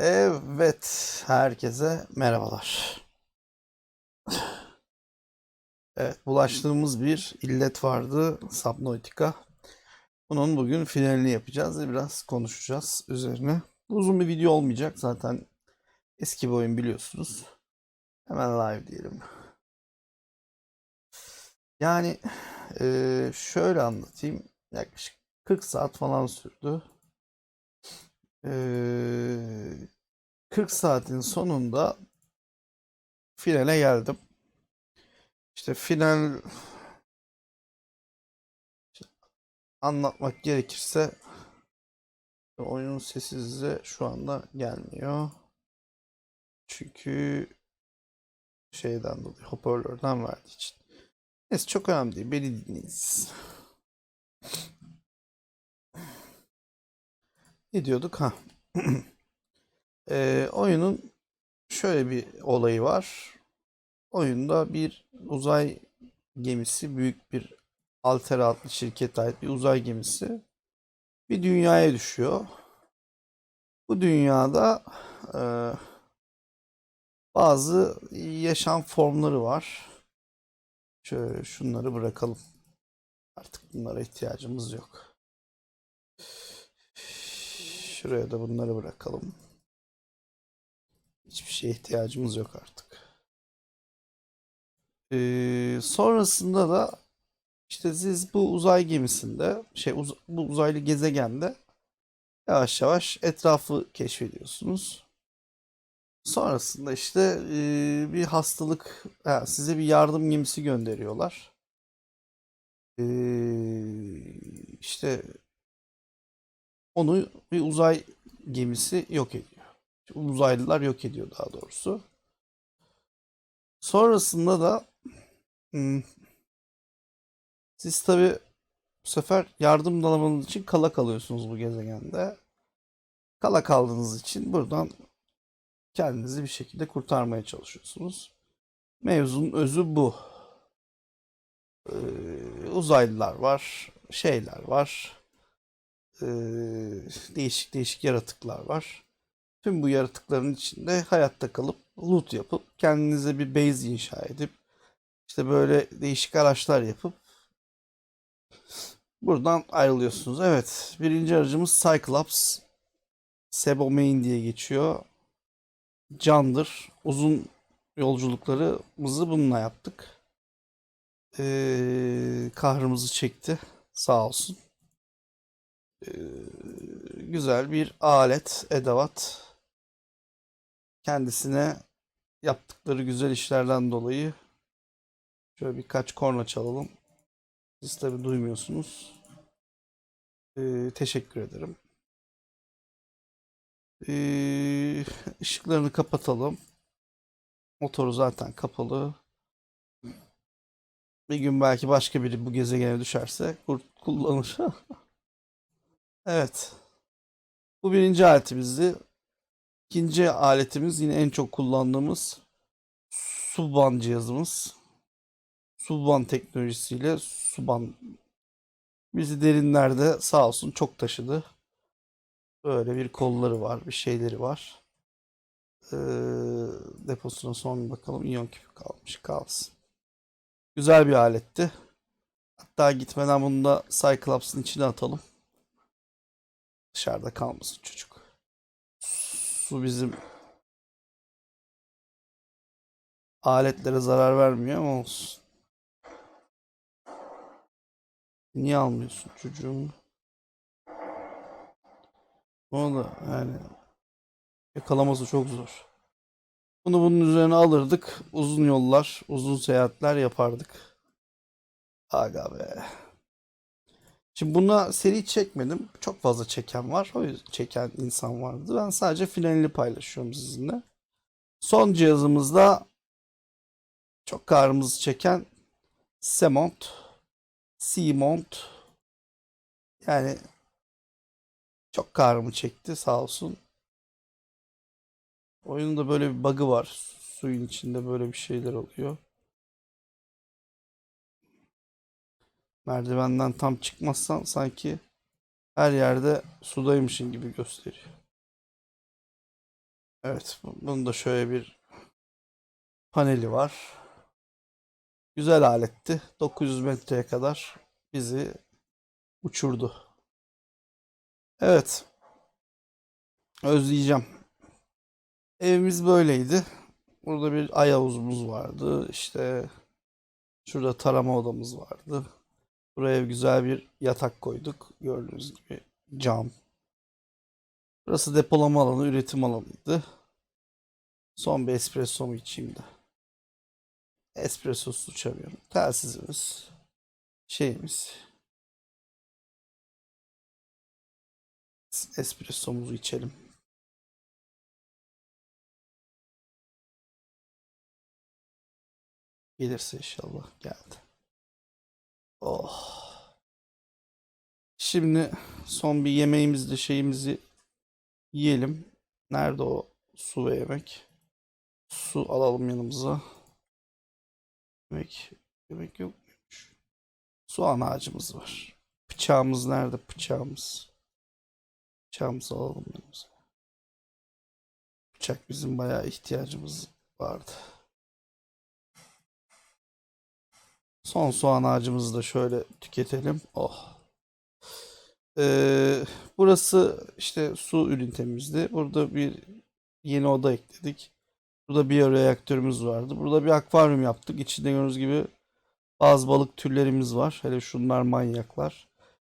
Evet, herkese merhabalar. Evet, bulaştığımız bir illet vardı, Subnautica. Bunun bugün finalini yapacağız ve biraz konuşacağız üzerine. Uzun bir video olmayacak zaten eski bir oyun biliyorsunuz. Hemen live diyelim. Yani şöyle anlatayım. Yaklaşık 40 saat falan sürdü. Eee 40 saatin sonunda finale geldim. İşte final anlatmak gerekirse oyunun sesi size şu anda gelmiyor. Çünkü şeyden dolayı hoparlörden verdiği için. Neyse çok önemli değil. Beni dinleyin. Ne diyorduk? Ha. Ee, oyunun şöyle bir olayı var. Oyunda bir uzay gemisi, büyük bir Altera adlı şirkete ait bir uzay gemisi bir dünyaya düşüyor. Bu dünyada e, bazı yaşam formları var. Şöyle şunları bırakalım. Artık bunlara ihtiyacımız yok. Şuraya da bunları bırakalım. Şeye ihtiyacımız yok artık. Ee, sonrasında da işte siz bu uzay gemisinde, şey uz- bu uzaylı gezegende yavaş yavaş etrafı keşfediyorsunuz. Sonrasında işte e, bir hastalık, ha, size bir yardım gemisi gönderiyorlar. Ee, işte onu bir uzay gemisi yok ediyor. Uzaylılar yok ediyor daha doğrusu. Sonrasında da hmm, siz tabi bu sefer yardım alamanız için kala kalıyorsunuz bu gezegende. Kala kaldığınız için buradan kendinizi bir şekilde kurtarmaya çalışıyorsunuz. Mevzunun özü bu. Ee, uzaylılar var, şeyler var, ee, değişik değişik yaratıklar var. Tüm bu yaratıkların içinde hayatta kalıp loot yapıp kendinize bir base inşa edip işte böyle değişik araçlar yapıp buradan ayrılıyorsunuz. Evet, birinci aracımız Cyclops. Sebo Main diye geçiyor. Candır. Uzun yolculuklarımızı bununla yaptık. Ee, kahrımızı çekti. Sağ olsun. Ee, güzel bir alet, edevat. Kendisine yaptıkları güzel işlerden dolayı şöyle birkaç korna çalalım. Siz tabi duymuyorsunuz. Ee, teşekkür ederim. Ee, ışıklarını kapatalım. Motoru zaten kapalı. Bir gün belki başka biri bu gezegene düşerse kurt kullanır. Evet. Bu birinci aletimizdi. İkinci aletimiz yine en çok kullandığımız Suban cihazımız. Suban teknolojisiyle Suban bizi derinlerde sağ olsun çok taşıdı. Böyle bir kolları var, bir şeyleri var. Ee, deposuna son bakalım. İyon küpü kalmış, kalsın. Güzel bir aletti. Hatta gitmeden bunu da Cyclops'ın içine atalım. Dışarıda kalmasın çocuk. Su bizim aletlere zarar vermiyor ama olsun. Niye almıyorsun çocuğumu? Onu da yani yakalaması çok zor. Bunu bunun üzerine alırdık. Uzun yollar, uzun seyahatler yapardık. Aga be. Şimdi buna seri çekmedim. Çok fazla çeken var. O yüzden çeken insan vardı. Ben sadece finalini paylaşıyorum sizinle. Son cihazımızda çok karımızı çeken Semont, Seamont. Yani çok karımı çekti sağ olsun. Oyunda böyle bir bug'ı var. Suyun içinde böyle bir şeyler oluyor. Merdivenden tam çıkmazsan sanki her yerde sudaymışın gibi gösteriyor. Evet, bu- bunun da şöyle bir paneli var. Güzel aletti. 900 metreye kadar bizi uçurdu. Evet, özleyeceğim. Evimiz böyleydi. Burada bir ay havuzumuz vardı. İşte şurada tarama odamız vardı. Buraya güzel bir yatak koyduk. Gördüğünüz gibi cam. Burası depolama alanı, üretim alanıydı. Son bir espressomu içeyim de. Espressosuz uçamıyorum. Telsizimiz. Şeyimiz. Espressomuzu içelim. Gelirse inşallah geldi. Oh. Şimdi son bir yemeğimizle şeyimizi yiyelim. Nerede o su ve yemek? Su alalım yanımıza. Yemek, yemek yok muymuş? Soğan ağacımız var. Bıçağımız nerede? Bıçağımız. Bıçağımızı alalım yanımıza. Bıçak bizim bayağı ihtiyacımız vardı. Son soğan ağacımızı da şöyle tüketelim. Oh. Ee, burası işte su ünitemizdi. Burada bir yeni oda ekledik. Burada bir reaktörümüz vardı. Burada bir akvaryum yaptık. İçinde gördüğünüz gibi bazı balık türlerimiz var. Hele şunlar manyaklar.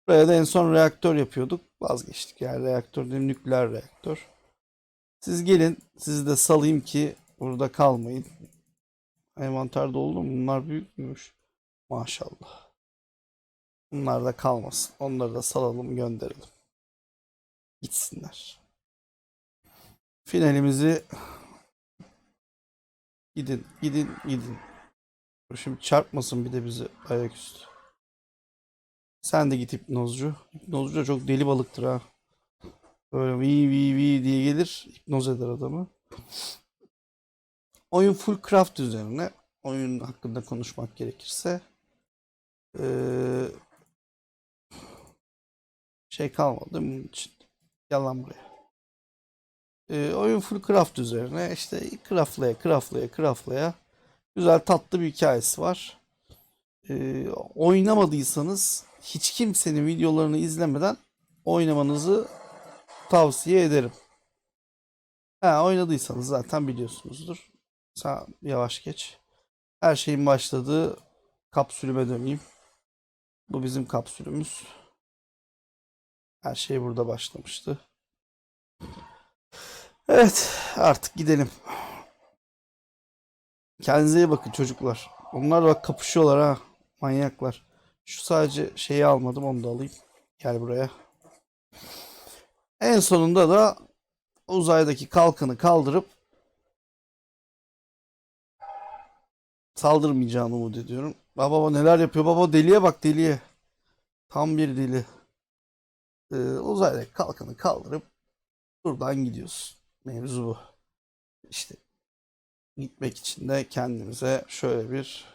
Buraya da en son reaktör yapıyorduk. Vazgeçtik yani reaktör değil nükleer reaktör. Siz gelin sizi de salayım ki burada kalmayın. Envanter doldu mu? Bunlar büyükmüş. Maşallah. Bunlar da kalmasın. Onları da salalım gönderelim. Gitsinler. Finalimizi gidin gidin gidin. Şimdi çarpmasın bir de bizi ayaküstü. Sen de git hipnozcu. Hipnozcu da çok deli balıktır ha. Böyle vi vi vi diye gelir. Hipnoz eder adamı. Oyun full craft üzerine. Oyun hakkında konuşmak gerekirse. Ee, şey kalmadı bunun için. Yalan buraya. Ee, oyun full craft üzerine işte craftlaya craftlaya craftlaya güzel tatlı bir hikayesi var. Ee, oynamadıysanız hiç kimsenin videolarını izlemeden oynamanızı tavsiye ederim. Ha, oynadıysanız zaten biliyorsunuzdur. Sen yavaş geç. Her şeyin başladığı kapsülüme döneyim. Bu bizim kapsülümüz. Her şey burada başlamıştı. Evet, artık gidelim. Kendinize iyi bakın çocuklar. Onlar bak kapışıyorlar ha. Manyaklar. Şu sadece şeyi almadım onu da alayım. Gel buraya. En sonunda da uzaydaki kalkanı kaldırıp saldırmayacağını umut ediyorum. Baba baba neler yapıyor baba deliye bak deliye. Tam bir deli. Ee, uzaydaki kalkanı kaldırıp buradan gidiyorsun. Mevzu bu. İşte gitmek için de kendimize şöyle bir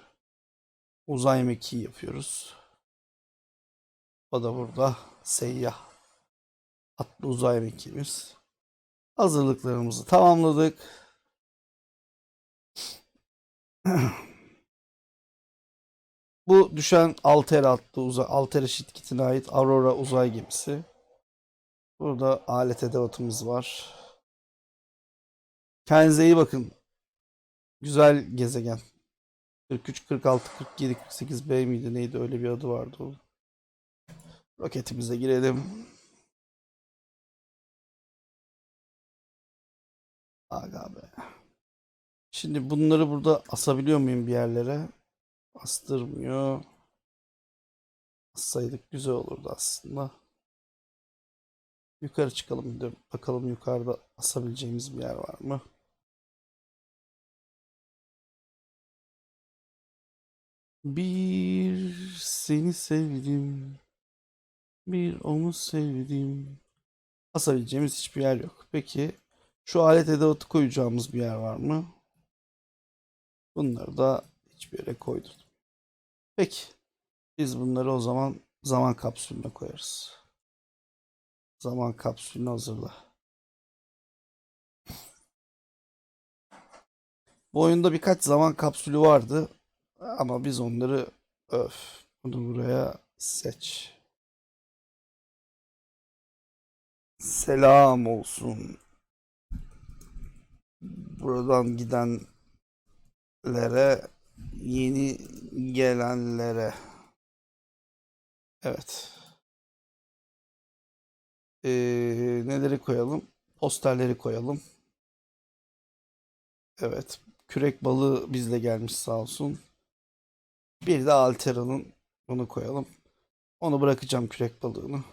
uzay mekiği yapıyoruz. O da burada seyyah. Atlı uzay mekiğimiz. Hazırlıklarımızı tamamladık. Bu düşen Altera adlı uzay, Altera şirketine ait Aurora uzay gemisi. Burada alet edevatımız var. Kendinize iyi bakın. Güzel gezegen. 43, 46, 47, 48 B miydi neydi öyle bir adı vardı o. Roketimize girelim. Aga be. Şimdi bunları burada asabiliyor muyum bir yerlere? Astırmıyor. Assaydık güzel olurdu aslında. Yukarı çıkalım bir de bakalım yukarıda asabileceğimiz bir yer var mı? Bir seni sevdim. Bir onu sevdim. Asabileceğimiz hiçbir yer yok. Peki şu alet edevatı koyacağımız bir yer var mı? Bunları da hiçbir yere koydurdum. Peki. Biz bunları o zaman zaman kapsülüne koyarız. Zaman kapsülünü hazırla. Bu oyunda birkaç zaman kapsülü vardı. Ama biz onları öf. Bunu buraya seç. Selam olsun. Buradan gidenlere, yeni gelenlere. Evet. Ee, neleri koyalım? Posterleri koyalım. Evet. Kürek balığı bizle gelmiş sağ olsun. Bir de Altera'nın bunu koyalım. Onu bırakacağım kürek balığını.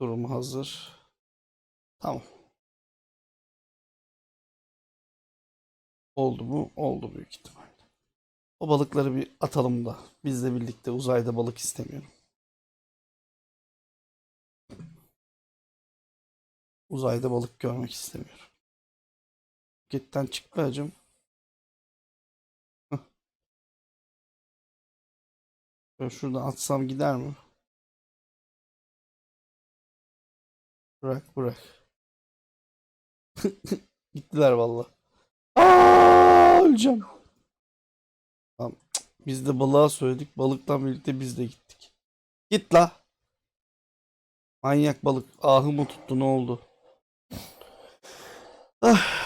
Durum hazır. Tamam. Oldu mu? Oldu büyük ihtimalle. O balıkları bir atalım da bizle birlikte uzayda balık istemiyorum. Uzayda balık görmek istemiyorum. Gitten çık be hacım. Böyle atsam gider mi? Bırak bırak. Gittiler valla. Aa, öleceğim. Tamam. Biz de balığa söyledik. Balıktan birlikte biz de gittik. Git la. Manyak balık. Ahı mı tuttu ne oldu? Ah.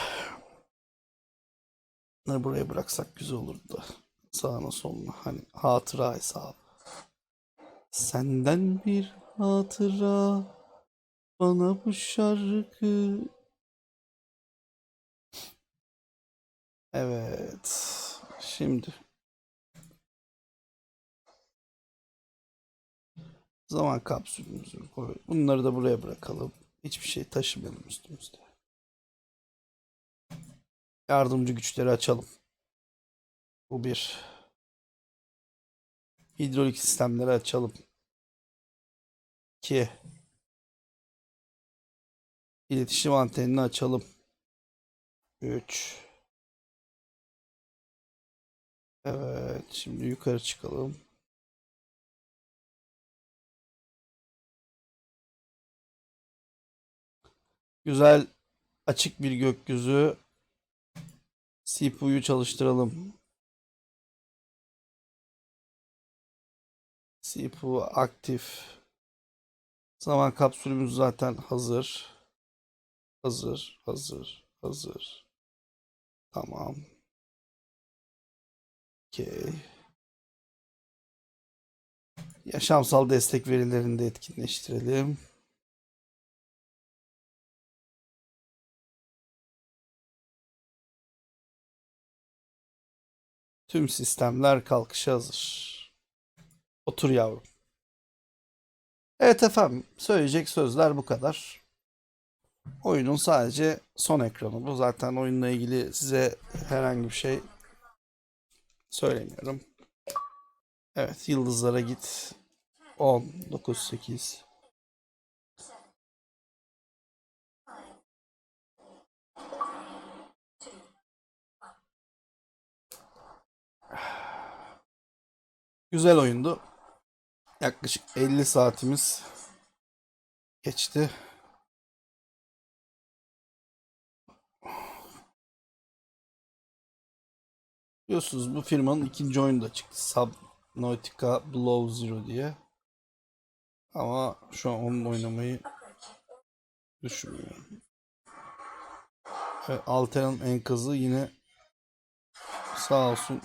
Buraya bıraksak güzel olurdu da. Sağına soluna. Hani hatıra hesabı. Senden bir hatıra bana bu şarkı. Evet. Şimdi. Zaman kapsülümüzü koy. Bunları da buraya bırakalım. Hiçbir şey taşımayalım üstümüzde. Yardımcı güçleri açalım. Bu bir. Hidrolik sistemleri açalım. 2. İletişim antenini açalım. 3. Evet, şimdi yukarı çıkalım. Güzel açık bir gökyüzü. CPU'yu çalıştıralım. CPU aktif. Zaman kapsülümüz zaten hazır. Hazır, hazır, hazır. Tamam. Okey. Yaşamsal destek verilerini de etkinleştirelim. Tüm sistemler kalkışa hazır. Otur yavrum. Evet efendim, söyleyecek sözler bu kadar. Oyunun sadece son ekranı bu. Zaten oyunla ilgili size herhangi bir şey söylemiyorum. Evet, yıldızlara git. 10, 9, 8. Güzel oyundu. Yaklaşık 50 saatimiz geçti. Biliyorsunuz bu firmanın ikinci oyunu da çıktı. Subnautica Below Zero diye. Ama şu an onun oynamayı düşünmüyorum. Evet, Altera'nın enkazı yine sağ olsun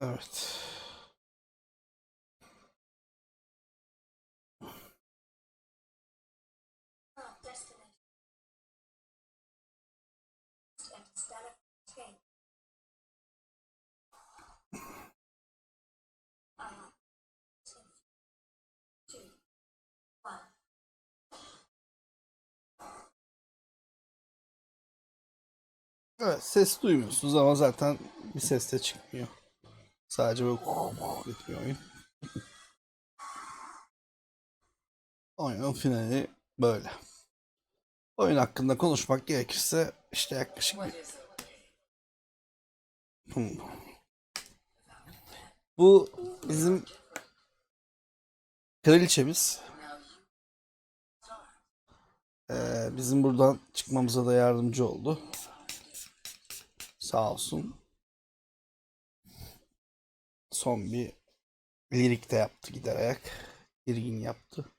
Evet. Evet ses duymuyorsunuz ama zaten bir ses de çıkmıyor. Sadece böyle etmiyor oyun. Oyunun finali böyle. Oyun hakkında konuşmak gerekirse işte yaklaşık bir Hmm. Bu bizim kraliçemiz. Ee, bizim buradan çıkmamıza da yardımcı oldu. Sağ olsun. Son bir lirik de yaptı giderek. Girgin yaptı.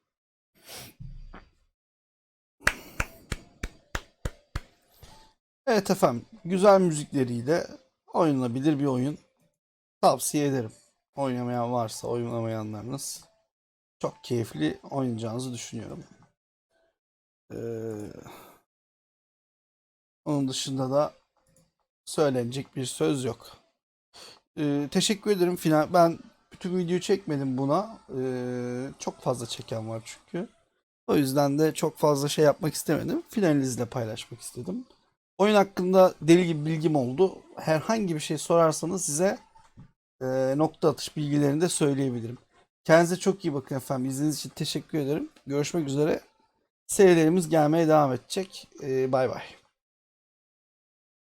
Evet efendim. Güzel müzikleriyle oynanabilir bir oyun. Tavsiye ederim. Oynamayan varsa oynamayanlarınız çok keyifli oynayacağınızı düşünüyorum. Ee, onun dışında da söylenecek bir söz yok. Ee, teşekkür ederim. Final, ben bütün videoyu çekmedim buna. Ee, çok fazla çeken var çünkü. O yüzden de çok fazla şey yapmak istemedim. Finalinizle paylaşmak istedim. Oyun hakkında deli gibi bilgim oldu. Herhangi bir şey sorarsanız size e, nokta atış bilgilerini de söyleyebilirim. Kendinize çok iyi bakın efendim. İzlediğiniz için teşekkür ederim. Görüşmek üzere. Serilerimiz gelmeye devam edecek. E, bay bay.